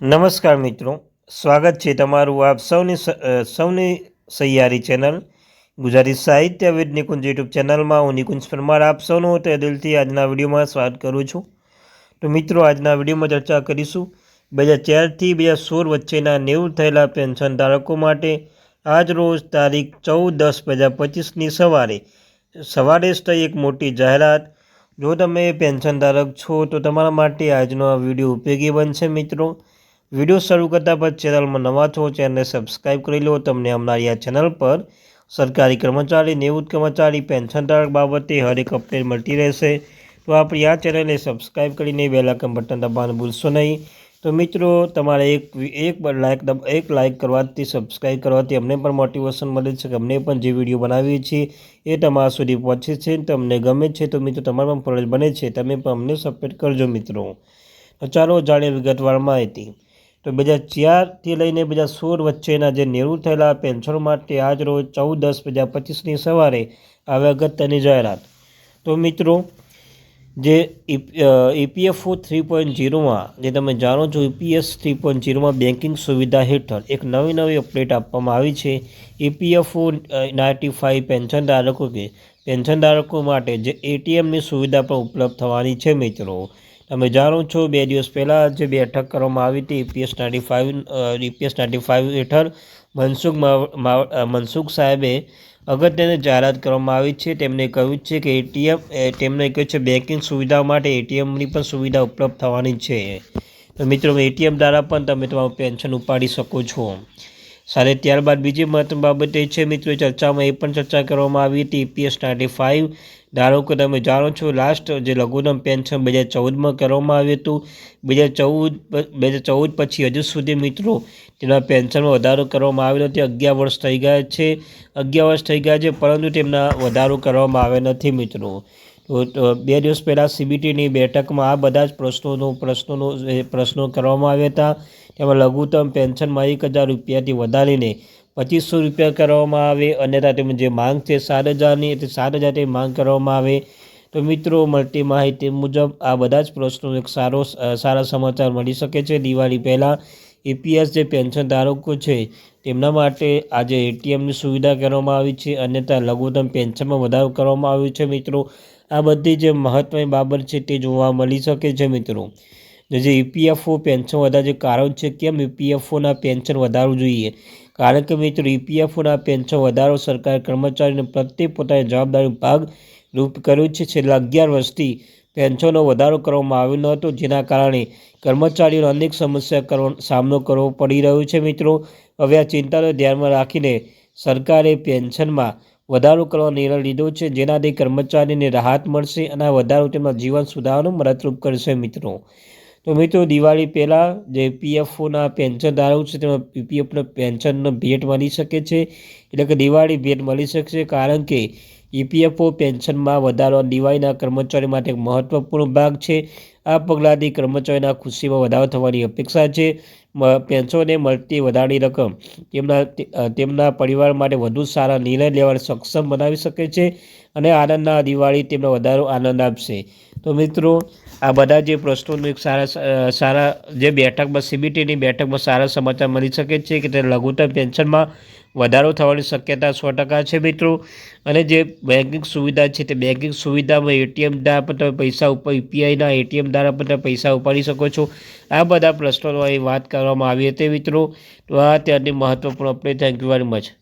નમસ્કાર મિત્રો, સ્વાગત છે તમારું આપ સૌની સૌની સહિયારી ચેનલ ગુજરાતી સાહિત્ય વિદ નિકુંજ યુટ્યુબ ચેનલમાં. હું નિકુંજ પરમાર, આપ સૌનું તે દિલથી આજના વિડીયોમાં સ્વાગત કરું છું. તો મિત્રો, આજના વિડીયોમાં ચર્ચા કરીશું બે હજાર ચારથી બે હજાર સોળ વચ્ચેના નેવું થયેલા પેન્શન ધારકો માટે આજ રોજ તારીખ ચૌદ દસ બે હજાર પચીસની સવારે સવારે જ થઈ એક મોટી જાહેરાત. જો તમે પેન્શન ધારક છો, તો તમારા માટે આજનો આ વીડિયો ઉપયોગી બનશે મિત્રો. વીડિયો શરૂ કરતાં પર ચેનલમાં નવા છો, ચેનલને સબસ્ક્રાઈબ કરી લો. તમને અમારી આ ચેનલ પર સરકારી કર્મચારી, નિવૃત્ત કર્મચારી, પેન્શન ધારક બાબતે હરેક અપડેટ મળતી રહેશે. તો આપણી આ ચેનલને સબસ્ક્રાઈબ કરીને બેલાકન બટન દબાવવાનું ભૂલશો નહીં. તો મિત્રો, તમારે એક એક લાઇક એક લાઇક કરવાથી સબસ્ક્રાઈબ કરવાથી અમને પણ મોટિવેશન મળે છે કે અમને પણ જે વીડિયો બનાવીએ છીએ એ તમારા સુધી પહોંચે છે તમને ગમે છે તો મિત્રો, તમારા પણ ફરજ બને છે. તમે પણ અમને સપોર્ટ કરજો મિત્રો. ચાલો, જાણીએ વિગતવાર માહિતી. તો બે હજાર ચારથી લઈને બે હજાર સોળ વચ્ચેના જે નિવૃત્ત થયેલા પેન્શન માટે આજ રોજ ચૌદ દસ બે હજાર પચીસની સવારે આવે અગત્યની જાહેરાત. તો મિત્રો, જે ઈપીએફઓ થ્રી પોઈન્ટ ઝીરોમાં, જે તમે જાણો છો, ઈપીએસ થ્રી પોઈન્ટ ઝીરોમાં બેન્કિંગ સુવિધા હેઠળ એક નવી નવી અપડેટ આપવામાં આવી છે. ઈપીએફઓ નાઇન્ટી ફાઇવ પેન્શન ધારકો કે પેન્શન ધારકો માટે જે એટીએમની સુવિધા પણ ઉપલબ્ધ થવાની છે મિત્રો. તમે જાણો છો, બે દિવસ પહેલાં જે બેઠક કરવામાં આવી હતી. EPS ninety five UPS ninety five હેઠળ મનસુખ મનસુખ સાહેબે અગત્યની જાહેરાત કરવામાં આવી છે. તેમણે કહ્યું છે કે એટીએમ તેમણે કહ્યું છે બેન્કિંગ સુવિધા માટે એટીએમની પણ સુવિધા ઉપલબ્ધ થવાની છે. મિત્રો એટીએમ દ્વારા પણ તમે તમારું પેન્શન ઉપાડી શકો છો. સાથે ત્યારબાદ બીજી મહત્વની બાબત એ છે, મિત્રો, ચર્ચામાં એ પણ ચર્ચા કરવામાં આવી હતી. ઈપીએસ નાઇન્ટી ફાઇવ, ધારો કે તમે જાણો છો લાસ્ટ જે લઘુત્તમ પેન્શન બે હજાર ચૌદમાં કરવામાં આવ્યું હતું. બે હજાર ચૌદ, બે હજાર ચૌદ પછી હજુ સુધી, મિત્રો, તેના પેન્શનમાં વધારો કરવામાં આવેલો તે અગિયાર વર્ષ થઈ ગયા છે, અગિયાર વર્ષ થઈ ગયા છે, પરંતુ તેમના વધારો કરવામાં આવ્યા નથી, મિત્રો. બે દિવસ પહેલાં સીબીટીની બેઠકમાં આ બધા જ પ્રશ્નોનો પ્રશ્નોનો પ્રશ્નો કરવામાં આવ્યા હતા. તેમાં લઘુત્તમ પેન્શનમાં એક હજાર રૂપિયાથી વધારીને પચીસો રૂપિયા કરવામાં આવે. અન્યથા તેમની જે માંગ છે સાત હજારની, તે સાત હજારની માંગ કરવામાં આવે. તો મિત્રો, મળતી માહિતી મુજબ આ બધા જ પ્રશ્નો એક સારો, સારા સમાચાર મળી શકે છે. દિવાળી પહેલાં એપીએસ જે પેન્શન ધારકો છે, તેમના માટે આજે એટીએમની સુવિધા કરવામાં આવી છે. અન્યથા લઘુત્તમ પેન્શનમાં વધારો કરવામાં આવ્યો છે. મિત્રો આ બધી જે મહત્ત્વની બાબત છે તે જોવા મળી શકે છે મિત્રો. જે ઈપીએફઓ પેન્શન વધારે જે કારણ છે, કેમ ઈપીએફઓના પેન્શન વધારવું જોઈએ? કારણ કે મિત્રો ઈપીએફઓના પેન્શન વધારો સરકાર કર્મચારીને પ્રત્યે પોતાની જવાબદારી ભાગ રૂપ કર્યું છે. છેલ્લા અગિયાર વર્ષથી પેન્શનનો વધારો કરવામાં આવ્યો ન હતો, જેના કારણે કર્મચારીઓને અનેક સમસ્યા કરવો, સામનો કરવો પડી રહ્યો છે મિત્રો. હવે આ ચિંતાને ધ્યાનમાં રાખીને સરકારે પેન્શનમાં વધારો કરવાનો નિર્ણય લીધો છે. જેનાથી કર્મચારીને રાહત મળશે અને આ વધારો તેમના જીવન સુધારવાનું મદદરૂપ કરશે મિત્રો. તો મિત્રો, દિવાળી પહેલાં જે પીએફઓના પેન્શન ધારકો છે, તેમાં પીપીએફના પેન્શનનો ભેટ મળી શકે છે. એટલે કે દિવાળી ભેટ મળી શકશે કારણ કે ઈપીએફઓ પેન્શનમાં વધારો ડીવાયના કર્મચારીઓ માટે એક મહત્ત્વપૂર્ણ ભાગ છે. આ પગલાંથી કર્મચારીના ખુશીમાં વધારો થવાની અપેક્ષા છે. પેન્શનને મળતી વધારાની રકમ તેમના તેમના પરિવાર માટે વધુ સારા નિર્ણય લેવા સક્ષમ બનાવી શકે છે અને આનંદના દિવાળી તેમનો વધારો આનંદ આપશે. તો મિત્રો, આ બધા જે પ્રશ્નોનું સારા સારા, જે બેઠકમાં, સીબીટીની બેઠકમાં સારા સમાચાર મળી શકે છે કે તે લઘુત્તમ પેન્શનમાં વધારો થવાની શક્યતા સો ટકા છે મિત્રો. અને જે બેન્કિંગ સુવિધા છે તે બેન્કિંગ સુવિધામાં એટીએમ દ્વારા પણ તમે પૈસા ઉપર યુપીઆઈના એટીએમ દ્વારા પણ તમે પૈસા ઉપાડી શકો છો. આ બધા પ્રશ્નોની વાત કરવામાં આવી હતી મિત્રો. તો આ ત્યાંની મહત્ત્વપૂર્ણ update thank you very much